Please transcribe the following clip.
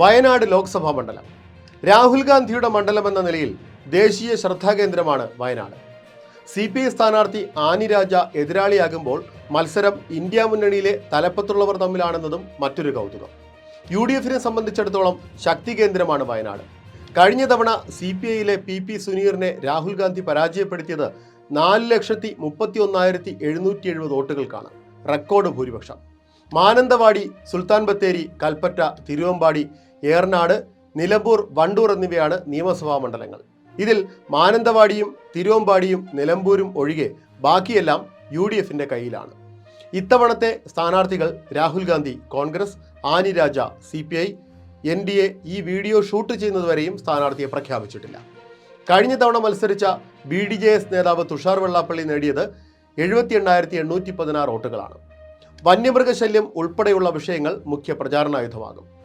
വയനാട് ലോക്സഭാ മണ്ഡലം. രാഹുൽ ഗാന്ധിയുടെ മണ്ഡലം എന്ന നിലയിൽ ദേശീയ ശ്രദ്ധാകേന്ദ്രമാണ് വയനാട്. സി പി ഐ സ്ഥാനാർത്ഥി ആനിരാജ എതിരാളിയാകുമ്പോൾ മത്സരം ഇന്ത്യ മുന്നണിയിലെ തലപ്പത്തുള്ളവർ തമ്മിലാണെന്നതും മറ്റൊരു കൗതുകം. യു ഡി എഫിനെ സംബന്ധിച്ചിടത്തോളം ശക്തി കേന്ദ്രമാണ് വയനാട്. കഴിഞ്ഞ തവണ സി പി ഐയിലെ പി പി സുനീറിനെ രാഹുൽ ഗാന്ധി പരാജയപ്പെടുത്തിയത് നാല് ലക്ഷത്തി മുപ്പത്തി ഒന്നായിരത്തി എഴുന്നൂറ്റി എഴുപത് വോട്ടുകൾക്കാണ്. റെക്കോർഡ് ഭൂരിപക്ഷം. മാനന്തവാടി സുൽത്താൻ ബത്തേരി കൽപ്പറ്റ തിരുവമ്പാടി ഏറനാട് നിലമ്പൂർ വണ്ടൂർ എന്നിവയാണ് നിയമസഭാ മണ്ഡലങ്ങൾ. ഇതിൽ മാനന്തവാടിയും തിരുവമ്പാടിയും നിലമ്പൂരും ഒഴികെ ബാക്കിയെല്ലാം യു ഡി എഫിന്റെ കയ്യിലാണ്. ഇത്തവണത്തെ സ്ഥാനാർത്ഥികൾ Rahul Gandhi Congress Annie Raja C P I N D A ഈ വീഡിയോ ഷൂട്ട് ചെയ്യുന്നതുവരെയും സ്ഥാനാർത്ഥിയെ പ്രഖ്യാപിച്ചിട്ടില്ല. കഴിഞ്ഞ തവണ മത്സരിച്ച ബി ഡി ജെ എസ് നേതാവ് തുഷാർ വെള്ളാപ്പള്ളി നേടിയത് എഴുപത്തി എണ്ണായിരത്തി എണ്ണൂറ്റി പതിനാറ് വോട്ടുകളാണ്. വന്യമൃഗശല്യം ഉൾപ്പെടെയുള്ള വിഷയങ്ങൾ മുഖ്യ പ്രചാരണായുധമാകും